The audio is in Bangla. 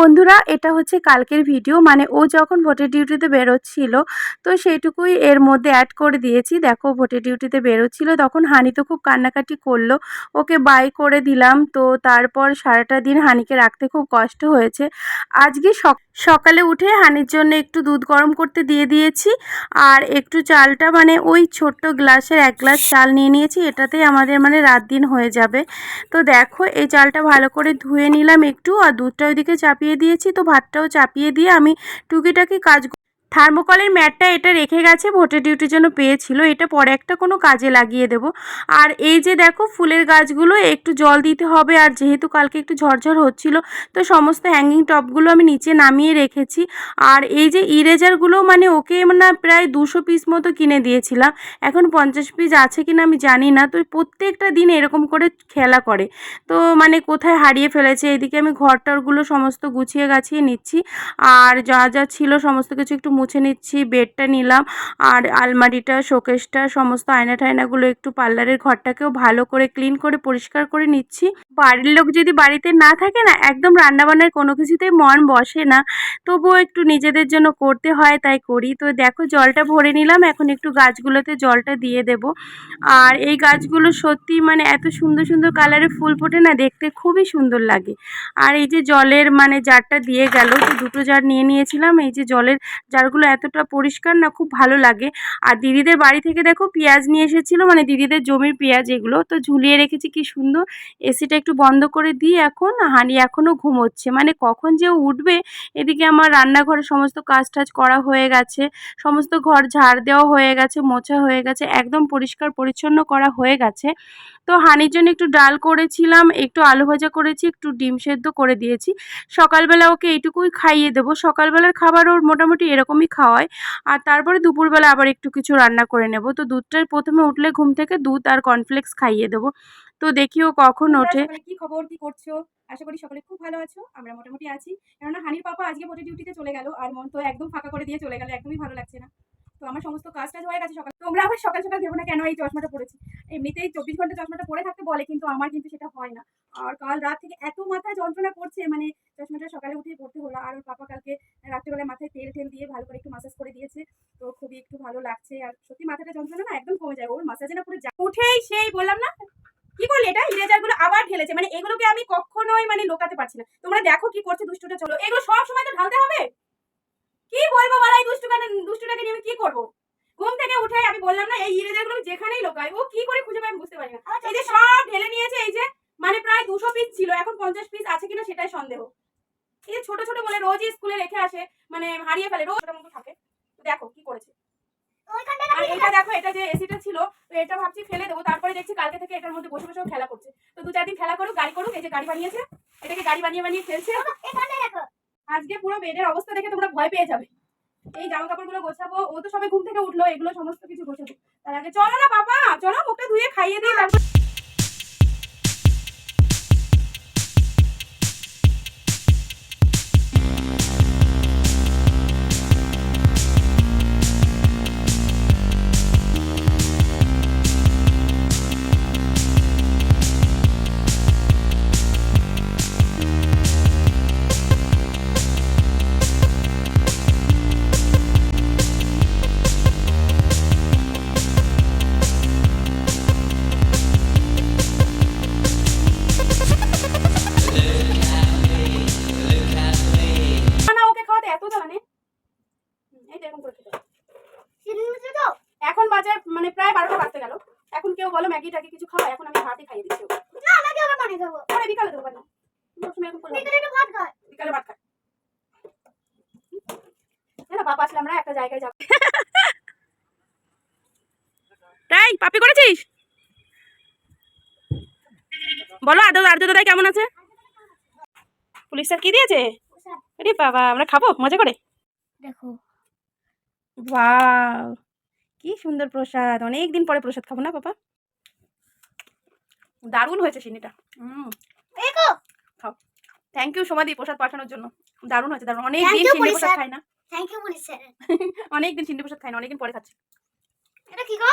বন্ধুরা, এটা হচ্ছে কালকের ভিডিও। মানে ও যখন ভোটের ডিউটিতে বেরোচ্ছিল, তো সেইটুকুই এর মধ্যে অ্যাড করে দিয়েছি। দেখো, ভোটের ডিউটিতে বেরোচ্ছিল, তখন হানি তো খুব কান্নাকাটি করল। ওকে বাই করে দিলাম। তো তারপর সারাটা দিন হানিকে রাখতে খুব কষ্ট হয়েছে। আজকে সক- সকালে উঠে হানির জন্য একটু দুধ গরম করতে দিয়ে দিয়েছি। আর একটু চালটা মানে ওই ছোট্ট গ্লাসের এক গ্লাস চাল নিয়ে নিয়েছি। এটাতেই আমাদের মানে রাত দিন হয়ে যাবে। তো দেখো, এই চালটা ভালো করে ধুয়ে নিলাম একটু, আর দুধটা ওইদিকে চাপিয়ে দিয়েছি তো ভাতটাও চাপিয়ে দিয়ে আমি টুকিটাকি কাজ থার্মোকলের ম্যাটটা এটা রেখে গেছে, ভোটের ডিউটির জন্য পেয়েছিল, এটা পরে একটা কোনো কাজে লাগিয়ে দেব। আর এই যে দেখো ফুলের গাছগুলো, একটু জল দিতে হবে, আর যেহেতু কালকে একটু ঝরঝর হচ্ছিল, তো সমস্ত হ্যাঙ্গিং টপগুলো আমি নিচে নামিয়ে রেখেছি। আর এই যে ইরেজারগুলো মানে ওকে না প্রায় দুশো পিস মতো কিনে দিয়েছিলাম, এখন পঞ্চাশ পিস আছে কিনা আমি জানি না, তো প্রত্যেকটা দিন এরকম করে খেলা করে। তো মানে কোথায় হারিয়ে ফেলেছে, এদিকে আমি ঘরটরগুলো সমস্ত গুছিয়ে গাছিয়ে নিচ্ছি, আর যা যা ছিল সমস্ত কিছু একটু মুছে নিচ্ছি, বেডটা নিলাম আর আলমারিটা, শোকেসটা, সমস্ত আয়না টায়নাগুলো একটু পার্লারের ঘরটাকেও ভালো করে ক্লিন করে, পরিষ্কার করে নিচ্ছি। বাড়ির লোক যদি বাড়িতে না থাকে না, একদম রান্নাবান্নার কোনো কিছুতেই মন বসে না। তবুও একটু নিজেদের জন্য করতে হয়, তাই করি। তো দেখো, জলটা ভরে নিলাম, এখন একটু গাছগুলোতে জলটা দিয়ে দেব। আর এই গাছগুলো সত্যি মানে এত সুন্দর সুন্দর কালারের ফুল ফোটে না, দেখতে খুবই সুন্দর লাগে। আর এই যে জলের মানে জারটা দিয়ে গেল, তো দুটো জার নিয়ে নিয়েছিলাম। এই যে জলের জারগুলো এতটা পরিষ্কার না, খুব ভালো লাগে। আর দিদিদের বাড়ি থেকে দেখো পেঁয়াজ নিয়ে এসেছিল মানে দিদিদের জমির পেঁয়াজ এগুলো। তো ঝুলিয়ে রেখেছি, কি সুন্দর। এসিটা একটু বন্ধ করে দিই এখন। হানি এখনও ঘুমোচ্ছে। মানে কখন যে উঠবে, এদিকে আমার রান্নাঘরে সমস্ত কাজ টাজ করা হয়ে গেছে। সমস্ত ঘর ঝাড় দেওয়া হয়ে গেছে, মোছা হয়ে গেছে, একদম পরিষ্কার পরিচ্ছন্ন করা হয়ে গেছে। তো হানির জন্য একটু ডাল করেছিলাম, একটু আলু ভাজা করেছি, একটু ডিম সেদ্ধ করে দিয়েছি। সকালবেলা ওকে এইটুকুই খাইয়ে দেবো। সকালবেলার খাবার ওর মোটামুটি এরকমই খাওয়াই। আর তারপরে দুপুরবেলা আবার একটু কিছু রান্না করে নেব। তো দুধটার প্রথমে উঠলে ঘুম থেকে দুধ আর কর্নফ্লেক্স খাইয়ে দেবো। তো দেখি ও কখন ওঠে। কি খবর? কি করছ? আশা করি সকলে খুব ভালো আছো। আমরা মোটামুটি আছি। কেননা হানির পাপা আজকে মোটে ডিউটিতে চলে গেল। আর মন তো একদম ফাঁকা করে দিয়ে চলে গেল। একদমই ভালো লাগছে না। তো আমার সমস্ত কাজ টাজ হয়ে গেছে সকাল। তোমরা আবার সকাল সকাল ভেবো না কেন এই চশমাটা পড়েছি এমনিতেই চব্বিশ ঘণ্টা চশমাটা পরে থাকতে বলে, কিন্তু আমার কিন্তু সেটা হয় না। আর কাল রাত থেকে এত মাথায় যন্ত্রণা করছে মানে চশমাটা সকালে উঠে পড়তে হলো। আর ওর পাপা কালকে রাত্রিবেলা মাথায় তেল টেল দিয়ে ভালো করে একটু মাসাজ করে দিয়েছে। তো খুবই একটু ভালো লাগছে। আর সত্যি মাথাটা যন্ত্রণা না একদম কমে যায়। ওর মাসাজে না পুরো উঠেই সেই বললাম না, কি করলে এটা? ইরেজারগুলো আবার ঢেলেছে মানে এগুলোকে আমি কখনোই মানে লোকাতে পারছি না। তোমরা দেখো কি করছে দুষ্টুটা, চলো। এগুলো সব সময় তো ঢালতে হবে? কি বলব বলো এই দুষ্টুটাকে দুষ্টুটাকে নিয়ে আমি কি করব? ঘুম থেকে উঠে আমি বললাম না এই ইরেজারগুলো যেখানেই লোকায় ও কি করে খুঁজে পাই আমি বুঝতে পারি না। এই যে সব ঢেলে নিয়েছে এই যে মানে প্রায় দুশো পিস ছিল এখন পঞ্চাশ পিস আছে কিনা সেটাই সন্দেহ। এই যে ছোট ছোট বলে রোজই স্কুলে রেখে আসে মানে হারিয়ে ফেলে রোজ ওটার মতো থাকে। দেখো কি করেছে। আর এটা দেখো এটা যে এসিটা ছিল তো এটা ভাবছি ফেলে দেবো তারপরে দেখছি কালকে থেকে এটার মধ্যে বসে বসেও খেলা করছে। তো দু চার দিন খেলা করুক গাড়ি করুক এই যে গাড়ি বানিয়েছে এটাকে গাড়ি বানিয়ে বানিয়ে খেলছে। আজকে পুরো বেডের অবস্থা দেখে তোমরা ভয় পেয়ে যাবে। এই জামা কাপড়গুলো গোছাবো, ও তো সবে ঘুম থেকে উঠল, এগুলো সমস্ত কিছু গোছাবো। তার আগে চলো না, বাবা! চলো, মুখটা ধুয়ে খাইয়ে দিই, তারপর কেউ বলো ম্যাগি ট্যাগি কিছু খাওয়া এখন আমি ভাতই খাইয়ে দিচ্ছি ওকে। পরে বিকালে দেবো না। সবসময় এরকম করলে হবে না। বিকালে ভাত খায় না বাবা আসলে আমরা একটা জায়গায় যাব। তাই পাপি করেছিস? বলো আদৌ আর্দ্রতায় কেমন আছে? পুলিশ স্যার কি দিয়েছে? আরে বাবা আমরা খাব? মজা করে? দেখো। বাহ কি সুন্দর প্রসাদ। অনেক দিন পরে প্রসাদ খাব না পাপা? দারুণ হয়েছে সিনিটা হুম খাও। থ্যাংক ইউ সোমাদি প্রসাদ পাঠানোর জন্য। দারুণ হয়েছে দারুণ। অনেক দিন সিন্ডি প্রসাদ। খাই না। থ্যাংক ইউ অনেক দিন সিন্ডি প্রসাদ খাই না অনেকদিন পরে খাচ্ছি। এটা কি গো?